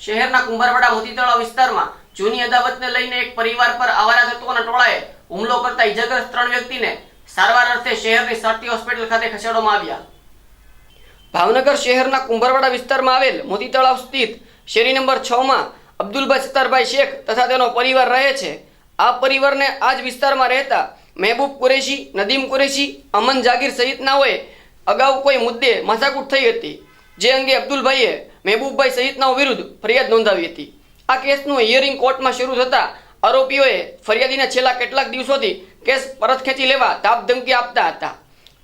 શહેરના કુંભારવાડા મોતીતળા વિસ્તારમાં જૂની અદાવતને લઈને એક પરિવાર પર આવારા તત્વોના ટોળાએ હુમલો કરતા ઇજાગ્રસ્ત ત્રણ વ્યક્તિને સારવાર અર્થે શહેરની સરટી હોસ્પિટલ ખાતે ખસેડવામાં આવ્યા. ભાવનગર શહેરના કુંભારવાડા વિસ્તારમાં આવેલ મોતી તળાવ સ્થિત શેરી નંબર છ માં અબ્દુલભાઈ સત્તારભાઈ શેખ તથા તેનો પરિવાર રહે છે. આ પરિવારને આ જ વિસ્તારમાં રહેતા મહેબૂબ કુરેશી, નદીમ કુરેશી, અમન જાગીર સહિતનાઓએ અગાઉ કોઈ મુદ્દે માથાકૂટ થઈ હતી. જે અંગે અબ્દુલભાઈએ મહેબૂબભાઈ સહિતનાઓ વિરુદ્ધ ફરિયાદ નોંધાવી હતી. આ કેસનું હિયરિંગ કોર્ટમાં શરૂ થતાં આરોપીઓએ ફરિયાદીને છેલ્લા કેટલાક દિવસોથી કેસ પરત ખેંચી લેવા તાપ ધમકી આપતા હતા.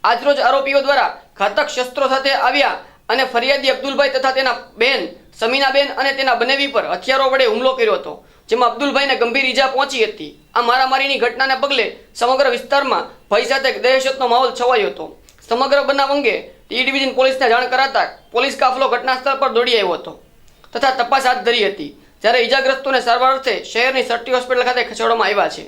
આજરોજ આરોપીઓ દ્વારા ઘાતક શસ્ત્રો સાથે આવ્યા અને ફરિયાદી અબ્દુલભાઈ તથા તેના બહેન સમીનાબેન અને તેના બનેવી પર હથિયારો વડે હુમલો કર્યો હતો, જેમાં અબ્દુલભાઈને ગંભીર ઈજા પહોંચી હતી. આ મારામારીની ઘટનાને પગલે સમગ્ર વિસ્તારમાં ભય સાથે દહેશતનો માહોલ છવાયો હતો. સમગ્ર બનાવ અંગે ટી ડિવિઝન પોલીસને જાણ કરાતા પોલીસ કાફલો ઘટનાસ્થળ પર દોડી આવ્યો હતો તથા તપાસ હાથ ધરી હતી. જ્યારે ઈજાગ્રસ્તોને સારવાર અર્થે શહેરની સરટી હોસ્પિટલ ખાતે ખસેડવામાં આવ્યા છે.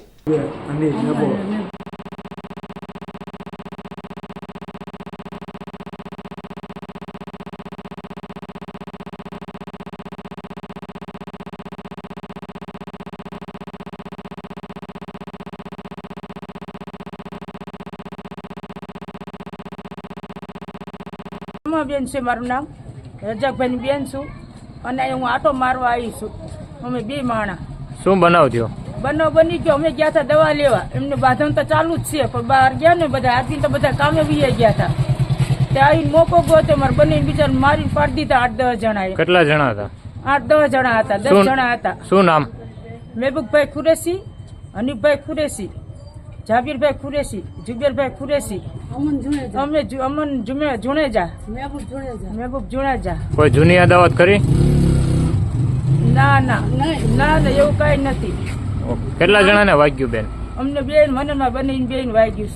બેન છે મારું નામ. રજાકભાઈની બેન છું. અને અહીં હું આટો મારવા આવી છું. અમે બે માણા. શું બનાવ થયો બનાવ બની ગયો. અમે ગયા હતા દવા લેવા. એમને બાંધણ તો ચાલુ જ છે પણ બહાર ગયા ને બધા. આથી તો બધા કામે બી ગયા હતા. ત્યાં આવીને મોકો ગયો તો મારે બંને બીજા મારીને પાડી દીધા આઠ દસ જણા કેટલા જણા હતા? આઠ દસ જણા હતા. દસ જણા હતા. શું નામ? મહેબૂબભાઈ ખુરેશી હનીફભાઈ ખુરેશી જાબીરભાઈ ખુરેશી જુબેરભાઈ ખુરેશી અમે અમન જુમે જુણેજા મહેબૂબ જુણેજા કોઈ જૂની અદાવત કરી? ના ના. ના ના એવું કઈ નથી. કેટલા જણાને વાગ્યું બેન? અમને બેન મને માં બની બેન વાગ્યું.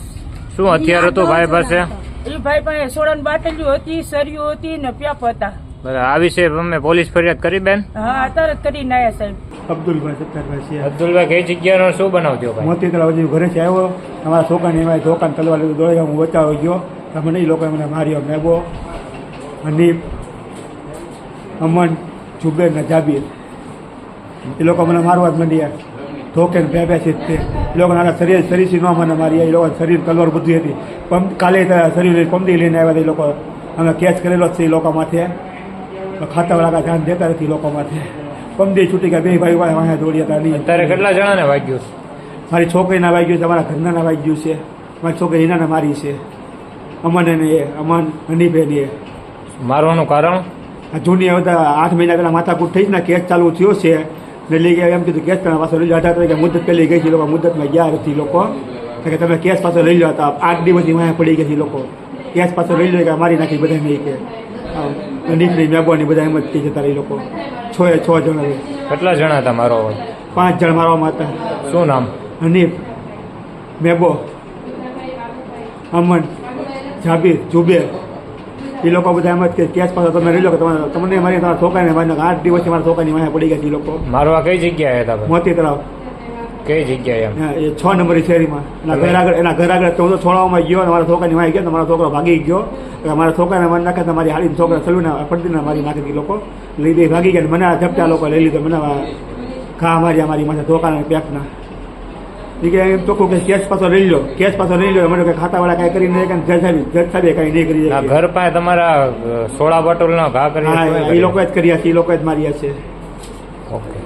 શું હથિયાર હતું ભાઈ પાસે? એ ભાઈ પાસે સોળન બાટલીઓ હતી સરિયો હતી ને પ્યાપ હતા. બરાબર. આ વિશે તમે પોલીસ ફરિયાદ કરી બેન? હા સાહેબ. અબ્દુલભાઈ સત્તારભાઈ છે. અબ્દુલભાઈ કઈ જગ્યાનો શું બનાવ ભાઈ? મોતી તળાવ હજી ઘરે છે આવ્યો. અમારા છોકરાને એમાં દોકાન તલવાર લીધું દોડી હું બચાવી ગયો. તો મને એ લોકોએ મને માર્યો મેબો હનીફ અમન જુબેર ને જાબીર. એ લોકો મને મારવા જ માંડ્યા. ધોકે ને બે બે છે તે. એ લોકો નાના શરીર શરીરથી ન મને મારી એ લોકો શરીર તલવાર બધી હતી. પમ કાલે શરીર પમદી લઈને આવ્યા હતા એ લોકો. અમે કેસ કરેલો જ છે એ લોકો માથે. ખાતાવાળા ધ્યાન દેતા નથી લોકો માટે પમદી છૂટી ગયા બે ભાઈ વાંહે દોડ્યા હતા નહીં. અત્યારે કેટલા જણાને વાગ્યું? મારી છોકરીના વાગ્યું છે અમારા ઘરના વાગ્યું છે. મારી છોકરી એના મારી છે. અમન એને એ અમન હનીફે ને એ. મારવાનું કારણ? જૂની બધા આઠ મહિના પહેલાં માથાકૂટ થઈ જ ને કેસ ચાલુ થયો છે. ને લઈ ગયા એમ કીધું કેસ પહેલાં પાછો લઈ લો અઢાર તારીખે મુદત પહેલી ગઈ છે લોકો મુદતમાં ગયા નથી લોકો. કે તમે કેસ પાછો લઈ લો હતા. આઠ દિવસની વાંહે પડી ગઈ છે લોકો. કેસ પાછો લઈ લો કે મારી નાખી બધા નહીં કે હનીફની મેબોની બધા એમ જ કહે જતા એ લોકો. છ એ છ જણા કેટલા જણા હતા મારો પાંચ જણ મારવામાં હતા. શું નામ? હનીફ મેબો અમન જાબીર જુબેર. એ લોકો બધા એમ જ કે કેસ પાસે તમે રહી લો કે તમારે તમને મારી તમારા છોકરાને આઠ દિવસથી મારા છોકરાની વાંહે પડી ગયા છે એ લોકો. મારવા કઈ જગ્યાએ હતા? મોતી તળાવ. કઈ જગ્યાએ એમ? એ છ નંબરની શેરીમાં. એના ઘર આગળ એના ઘર આગળ ચૌદો છોડાવવામાં ગયો મારા છોકરાની વાંહે ગયો મારો છોકરો ભાગી ગયો. એટલે મારા છોકરાને મને નાખે તો મારી હાડીને છોકરા સલવીને પડતી મારી નાખી લોકો. લઈ દઈ ભાગી ગયા મને આ ઝપટા લોકો લઈ લીધો. મને આ ઘા માર્યા મારી માથે ધોકાના પેકના એ એમ ચોખ્ખું કે કેસ પાછો લઈ લો કેસ પાછો લઈ લો મને કે ખાતાવાળા કાંઈ કરી નહીં જજ સાહેબ જજ સાહેબ કાંઈ નહીં કરી ઘર પાસે તમારા સોળા બોટલનો ઘા કરી એ લોકો જ કર્યા છે એ લોકો જ માર્યા છે. ઓકે.